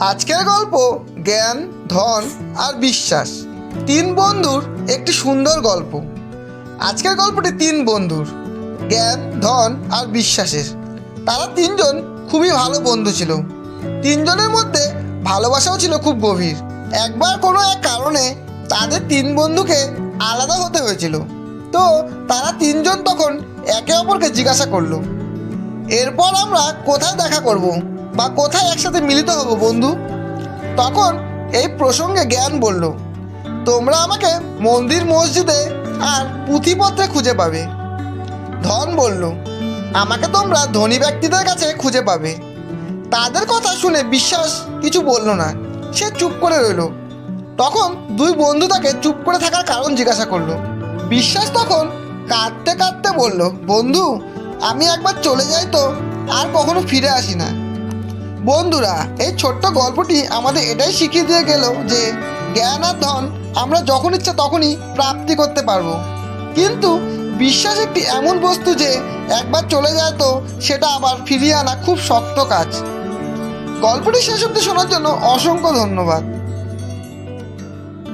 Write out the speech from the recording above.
আজকের গল্প জ্ঞান, ধন আর বিশ্বাস। তিন বন্ধুর একটি সুন্দর গল্প। আজকের গল্পটি তিন বন্ধুর, জ্ঞান, ধন আর বিশ্বাসের। তারা তিনজন খুবই ভালো বন্ধু ছিল। তিনজনের মধ্যে ভালোবাসাও ছিল খুব গভীর। একবার কোনো এক কারণে তাদের তিন বন্ধুকে আলাদা হতে হয়েছিল। তো তারা তিনজন তখন একে অপরকে জিজ্ঞাসা করল, এরপর আমরা কোথায় দেখা করব? বা কোথায় একসাথে মিলিত হব, বন্ধু? তখন এই প্রসঙ্গে জ্ঞান বলল, তোমরা আমাকে মন্দির মসজিদে আর পুঁথিপত্রে খুঁজে পাবে। ধন বলল, আমাকে তোমরা ধনী ব্যক্তিদের কাছে খুঁজে পাবে। তাদের কথা শুনে বিশ্বাস কিছু বলল না, সে চুপ করে রইল। তখন দুই বন্ধু তাকে চুপ করে থাকার কারণ জিজ্ঞাসা করল। বিশ্বাস তখন কাঁদতে কাঁদতে বলল, বন্ধু, আমি একবার চলে যাই তো, আর কখনো ফিরে আসি না। বন্ধুরা, এই ছোট্ট গল্পটি আমাদের এটাই শিখিয়ে দিয়ে গেল যে জ্ঞান আর ধন আমরা যখন ইচ্ছা তখনই প্রাপ্তি করতে পারব। কিন্তু বিশ্বাস একটি এমন বস্তু যে একবার চলে যায় তো সেটা আবার ফিরিয়ে আনা খুব শক্ত কাজ। গল্পটি শেষ অব্দি শোনার জন্য অসংখ্য ধন্যবাদ।